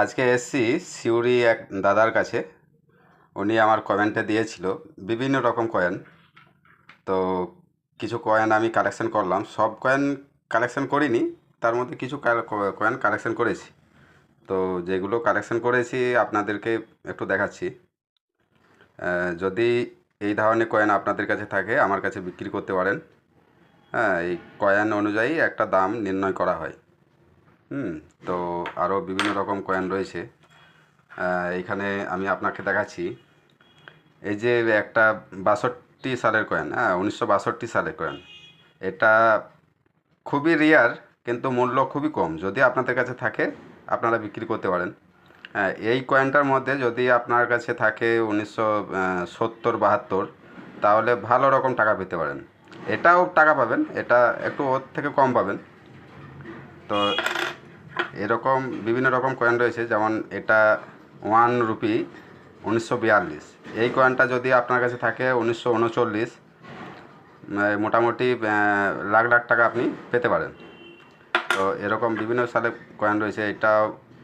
আজকে এসছি সিউড়ি এক দাদার কাছে। উনি আমার কয়েনটা দিয়েছিল, বিভিন্ন রকম কয়েন। তো কিছু কয়েন আমি কালেকশন করলাম। সব কয়েন কালেকশন করিনি, তার মধ্যে কিছু কয়েন কালেকশন করেছি। তো যেগুলো কালেকশন করেছি, আপনাদেরকে একটু দেখাচ্ছি। যদি এই ধরনের কয়েন আপনাদের কাছে থাকে, আমার কাছে বিক্রি করতে পারেন। হ্যাঁ এই কয়েন অনুযায়ী একটা দাম নির্ণয় করা হয়। হুম। তো আরও বিভিন্ন রকম কয়েন রয়েছে। আহ, এইখানে আমি আপনাকে দেখাচ্ছি। এই যে একটা বাষট্টি সালের কয়েন হ্যাঁ উনিশশো বাষট্টি সালের কয়েন এটা খুবই রেয়ার কিন্তু মূল্য খুবই কম। যদি আপনাদের কাছে থাকে আপনারা বিক্রি করতে পারেন। হ্যাঁ এই কয়েনটার মধ্যে যদি আপনার কাছে থাকে উনিশশো সত্তর বাহাত্তর তাহলে ভালো রকম টাকা পেতে পারেন। এটাও টাকা পাবেন এটা একটু ওর থেকে কম পাবেন। তো এরকম বিভিন্ন রকম কয়েন রয়েছে, যেমন এটা ওয়ান রুপি উনিশশো বিয়াল্লিশ। এই কয়েনটা যদি আপনার কাছে থাকে উনিশশো উনচল্লিশ মোটামুটি লাখ লাখ টাকা আপনি পেতে পারেন। তো এরকম বিভিন্ন সালে কয়েন রয়েছে, এটা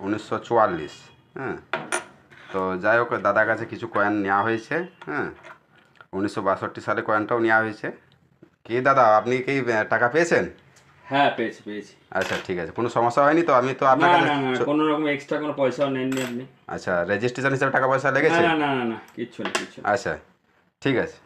উনিশশো চুয়াল্লিশ হ্যাঁ। তো যাই হোক, দাদার কাছে কিছু কয়েন নেওয়া হয়েছে হ্যাঁ। উনিশশো বাষট্টি সালে কয়েনটাও নেওয়া হয়েছে। কি দাদা, আপনি কি টাকা পেয়েছেন? হ্যাঁ পেয়েছি পেয়েছি। আচ্ছা ঠিক আছে। কোনো সমস্যা হয়নি তো? আমি তো আপনার না না কোনো রকম এক্সট্রা কোনো পয়সাও নেননি আপনি। আচ্ছা রেজিস্ট্রেশন হিসেবে টাকা পয়সা লেগেছে? না না না না কিচ্ছু না কিচ্ছু আচ্ছা ঠিক আছে।